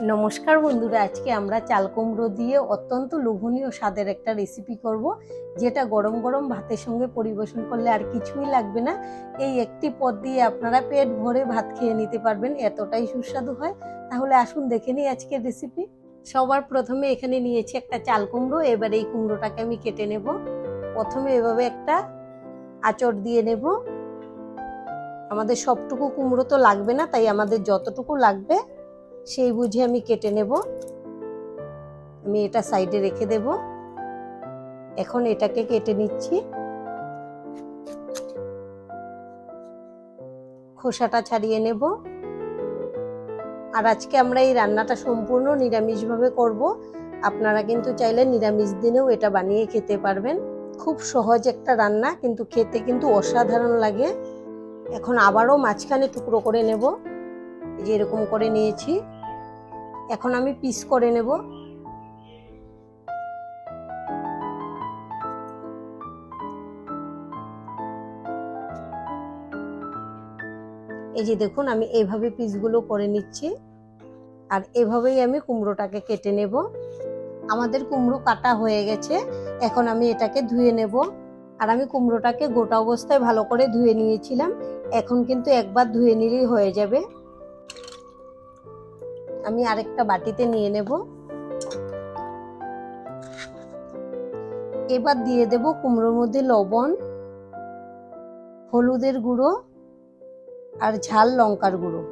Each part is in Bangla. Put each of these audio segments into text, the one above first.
নমস্কার বন্ধুরা, আজকে আমরা চাল কুমড়ো দিয়ে অত্যন্ত লোভনীয় স্বাদের একটা রেসিপি করব, যেটা গরম গরম ভাতের সঙ্গে পরিবেশন করলে আর কিছুই লাগবে না। এই একটি পদ দিয়ে আপনারা পেট ভরে ভাত খেয়ে নিতে পারবেন, এতটাই সুস্বাদু হয়। তাহলে আসুন দেখে নিই আজকের রেসিপি সবার প্রথমে এখানে নিয়েছি একটা চাল কুমড়ো, এবার এই কুমড়োটাকে আমি কেটে নেব। প্রথমে এভাবে একটা আচর দিয়ে নেব। আমাদের সবটুকু কুমড়ো তো লাগবে না, তাই আমাদের যতটুকু লাগবে সেই বুঝে আমি কেটে নেব। আমি এটা সাইডে রেখে দেব। এখন এটাকে কেটে নিচ্ছি। খোসাটা ছাড়িয়ে নেব। আর আজকে আমরা এই রান্নাটা সম্পূর্ণ নিরামিষভাবে করব। আপনারা কিন্তু চাইলে নিরামিষ দিনেও এটা বানিয়ে খেতে পারবেন। খুব সহজ একটা রান্না, কিন্তু খেতে কিন্তু অসাধারণ লাগে। এখন আবারও মাঝখানে টুকরো করে নেব। যে এরকম করে নিয়েছি। এখন আমি পিস করে নেব। এই যে দেখুন, আমি এইভাবে পিসগুলো করে নিচ্ছি। আর এভাবেই আমি কুমড়োটাকে কেটে নেব। আমাদের কুমড়ো কাটা হয়ে গেছে, এখন আমি এটাকে ধুয়ে নেব। আর আমি কুমড়োটাকে গোটা অবস্থায় ভালো করে ধুয়ে নিয়েছিলাম, এখন কিন্তু একবার ধুয়ে নিলেই হয়ে যাবে। আমি আরেকটা বাটিতে নিয়ে নেব। এবার দিয়ে দেব কুমড়োর মধ্যে লবণ, হলুদের গুঁড়ো আর ঝাল লঙ্কার গুঁড়ো।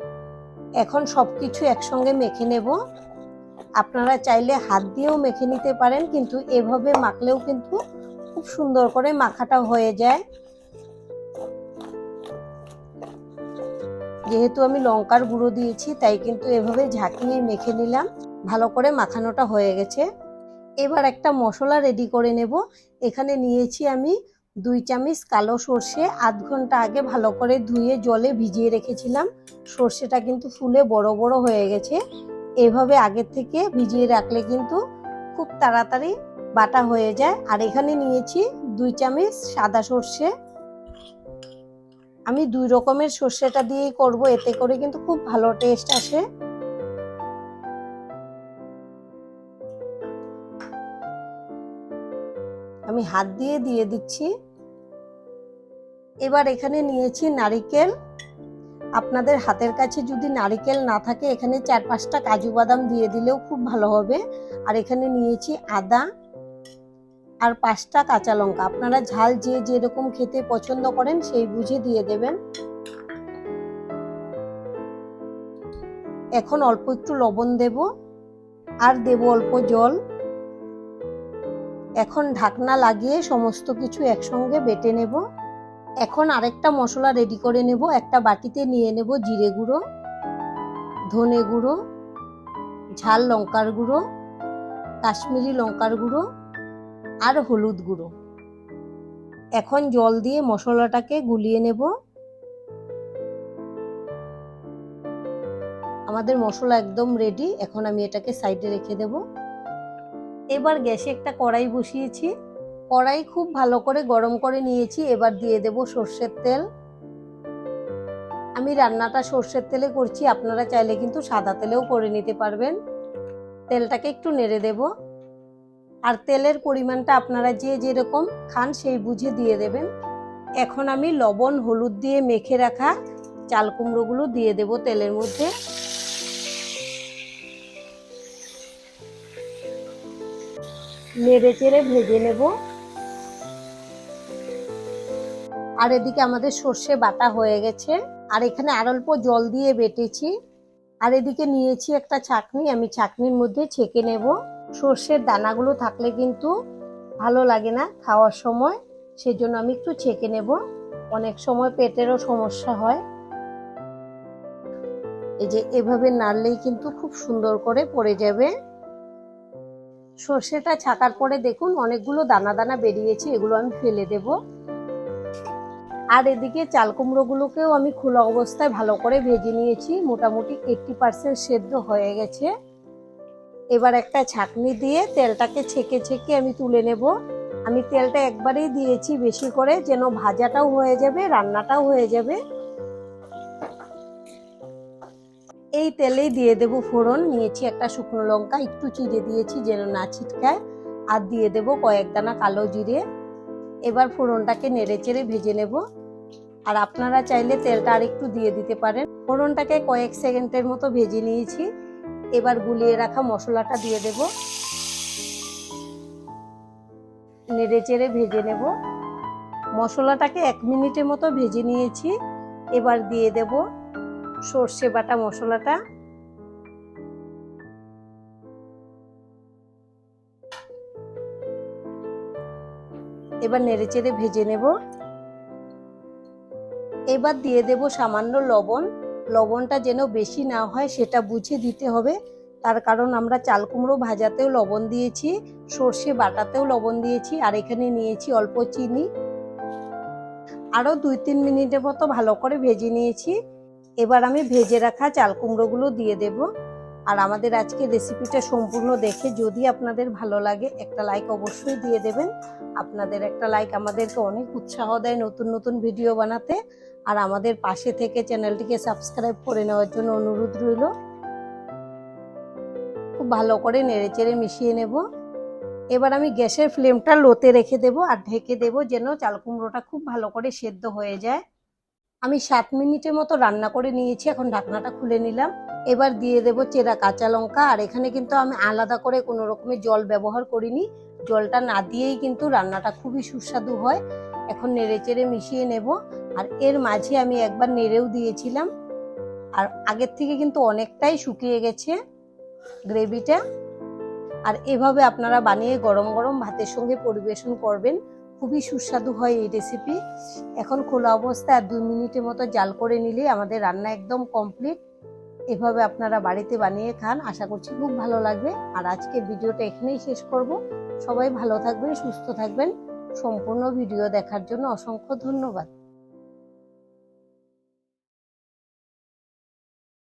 এখন সব কিছু একসঙ্গে মেখে নেব। আপনারা চাইলে হাত দিয়েও মেখে নিতে পারেন, কিন্তু এভাবে মাখলেও কিন্তু খুব সুন্দর করে মাখাটা হয়ে যায়। যেহেতু আমি লঙ্কার গুঁড়ো দিয়েছি, তাই কিন্তু এভাবে ঝাঁকিয়ে মেখে নিলাম। ভালো করে মাখানোটা হয়ে গেছে। এবার একটা মশলা রেডি করে নেব। এখানে নিয়েছি আমি দুই চামচ কালো সর্ষে। আধ ঘণ্টা আগে ভালো করে ধুয়ে জলে ভিজিয়ে রেখেছিলাম। সর্ষেটা কিন্তু ফুলে বড় বড় হয়ে গেছে। এভাবে আগের থেকে ভিজিয়ে রাখলে কিন্তু খুব তাড়াতাড়ি বাটা হয়ে যায়। আর এখানে নিয়েছি দুই চামচ সাদা সর্ষে। আমি দুই রকমের সর্ষেটা দিয়েই করব, এতে করে কিন্তু খুব ভালো টেস্ট আসে। আমি হাত দিয়ে দিয়ে দিচ্ছি। এবার এখানে নিয়েছি নারিকেল। আপনাদের হাতের কাছে যদি নারিকেল না থাকে, এখানে চার পাঁচটা কাজু বাদাম দিয়ে দিলেও খুব ভালো হবে। আর এখানে নিয়েছি আদা। আর পাঁচটা কাঁচা লঙ্কা। আপনারা ঝাল যে যেরকম খেতে পছন্দ করেন সেই বুঝে দিয়ে দেবেন। এখন অল্প একটু লবণ দেব। আর দেব অল্প জল। এখন ঢাকনা লাগিয়ে সমস্ত কিছু একসঙ্গে বেটে নেব। এখন আরেকটা মশলা রেডি করে নেব। একটা বাটিতে নিয়ে নেব জিরে গুঁড়ো, ধনে গুঁড়ো, ঝাল লঙ্কার গুঁড়ো, কাশ্মীরি লঙ্কার গুঁড়ো আর হলুদ গুঁড়ো। এখন জল দিয়ে মশলাটাকে গুলিয়ে নেব। আমাদের মশলা একদম রেডি এখন আমি এটাকে সাইডে রেখে দেব। এবার গ্যাসে একটা কড়াই বসিয়েছি। কড়াই খুব ভালো করে গরম করে নিয়েছি, এবার দিয়ে দেব সর্ষের তেল। আমি রান্নাটা সর্ষের তেলে করছি, আপনারা চাইলে কিন্তু সাদা তেলেও করে নিতে পারবেন। তেলটাকে একটু নেড়ে দেবো। আর তেলের পরিমাণটা আপনারা যে যেরকম খান সেই বুঝে দিয়ে দেবেন। এখন আমি লবণ, হলুদ দিয়ে মেখে রাখা চাল কুমড়োগুলো দিয়ে দেব তেলের মধ্যে। নেড়ে চেড়ে ভেজে নেব। আর এদিকে আমাদের সর্ষে বাটা হয়ে গেছে। আর এখানে আর অল্প জল দিয়ে বেটেছি। আর এদিকে নিয়েছি একটা ছাকনি আমি ছাকনির মধ্যে ছেঁকে নেব। সর্ষের দানাগুলো থাকলে কিন্তু ভালো লাগে না খাওয়ার সময়। সেজন্য আমি একটু ছেঁকে নেব। অনেক সময় পেটেরও সমস্যা হয়। এই যে এভাবে নাড়লেই কিন্তু খুব সুন্দর করে পড়ে যাবে। সর্ষেটা ছাকার পরে দেখুন অনেকগুলো দানা দানা বেরিয়েছে, এগুলো আমি ফেলে দেব। আর এদিকে চাল কুমড়োগুলোকেও আমি খোলা অবস্থায় ভালো করে ভেজে নিয়েছি। মোটামুটি এইটটি পার্সেন্ট সেদ্ধ হয়ে গেছে। এবার একটা ছাকনি দিয়ে তেলটাকে ছেঁকে ছেঁকে আমি তুলে নেব। আমি তেলটা একবারেই দিয়েছি বেশি করে, যেন ভাজাটাও হয়ে যাবে, রান্নাটাও হয়ে যাবে। এই তেলেই দিয়ে দেব ফোড়ন। নিয়েছি একটা শুকনো লঙ্কা, একটু চিড়ে দিয়েছি যেন না ছিটকায়, আর দিয়ে দেব কয়েক দানা কালো জিরে। এবার ফোড়নটাকে নেড়ে চেড়ে ভেজে নেব। আর আপনারা চাইলে তেলটা আর একটু দিয়ে দিতে পারেন। ফোড়নটাকে কয়েক সেকেন্ডের মতো ভেজে নিয়েছি। এবার গুলিয়ে রাখা মশলাটা দিয়ে দেব। নেড়ে চেড়ে ভেজে নেব। মশলাটাকে এক মিনিটের মতো ভেজে নিয়েছি। এবার দিয়ে দেব সর্ষে বাটা মশলাটা। এবার নেড়ে চেড়ে ভেজে নেব। এবার দিয়ে দেব সামান্য লবণ। লবণটা যেন বেশি না হয় সেটা বুঝে দিতে হবে। তার কারণ আমরা চাল কুমড়ো ভাজাতেও লবণ দিয়েছি, সর্ষে বাটাতেও লবণ দিয়েছি, আর এখানে নিয়েছি অল্প চিনি। আরও দুই তিন মিনিটের মতো ভালো করে ভেজে নিয়েছি। এবার আমি ভেজে রাখা চাল কুমড়োগুলো দিয়ে দেব। আর আমাদের আজকে রেসিপিটা সম্পূর্ণ দেখে যদি আপনাদের ভালো লাগে, একটা লাইক অবশ্যই দিয়ে দেবেন। আপনাদের একটা লাইক আমাদেরকে অনেক উৎসাহ দেয় নতুন নতুন ভিডিও বানাতে। আর আমাদের পাশে থেকে চ্যানেলটিকে সাবস্ক্রাইব করে নেওয়ার জন্য অনুরোধ রইল। খুব ভালো করে নেড়েচেড়ে মিশিয়ে নেব। এবার আমি গ্যাসের ফ্লেমটা লোতে রেখে দেব আর ঢেকে দেব যেন চাল কুমড়োটা খুব ভালো করে সেদ্ধ হয়ে যায়। আমি সাত মিনিটের মতো রান্না করে নিয়েছি, এখন ঢাকনাটা খুলে নিলাম। এবার দিয়ে দেব চেরা কাঁচা লঙ্কা আর এখানে কিন্তু আমি আলাদা করে কোনো রকমের জল ব্যবহার করিনি। জলটা না দিয়েই কিন্তু রান্নাটা খুবই সুস্বাদু হয়। এখন নেড়ে চেড়ে মিশিয়ে নেব। আর এর মাঝে আমি একবার নেড়েও দিয়েছিলাম। আর আগের থেকে কিন্তু অনেকটাই শুকিয়ে গেছে গ্রেভিটা। আর এভাবে আপনারা বানিয়ে গরম গরম ভাতের সঙ্গে পরিবেশন করবেন। খুবই সুস্বাদু হয় এই রেসিপি এখন খোলা অবস্থায় আর দুই মিনিটের মতো জাল করে নিলে আমাদের রান্না একদম কমপ্লিট এভাবে আপনারা বাড়িতে বানিয়ে খান, আশা করছি খুব ভালো লাগবে। আর আজকের ভিডিওটা এখানেই শেষ করব। সবাই ভালো থাকবেন, সুস্থ থাকবেন। সম্পূর্ণ ভিডিও দেখার জন্য অসংখ্য ধন্যবাদ।